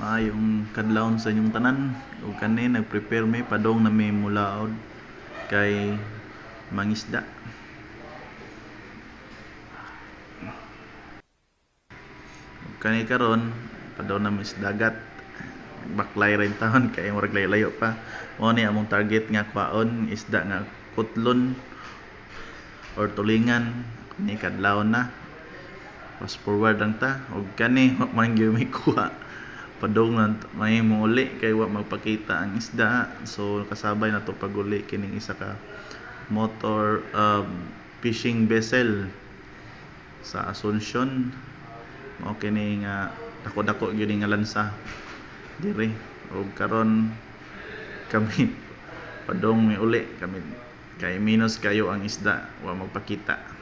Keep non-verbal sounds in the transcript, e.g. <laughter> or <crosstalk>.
Maayong kadlawon sa inyong tanan. Ug kani nag-prepare mi padong na mi mulaod kay mangisda. Ug kani karon padong na dagat. Baklay rin taon kay murag layo-layo pa. Mao ni among target nga kwaon isda nga kutlon or tulingan ni kadlawon na. Fast forward lang ta ug kani <laughs> wa man gyud mi kuha. Padong na may uli kay wa magpakita ang isda. So kasabay na to paguli kining isa ka motor um, fishing vessel sa Asuncion. Mao kini nga dako-dako gyud nga lansa diri ug karon kami <laughs> padong mi uli kami kay minus kayo ang isda wa magpakita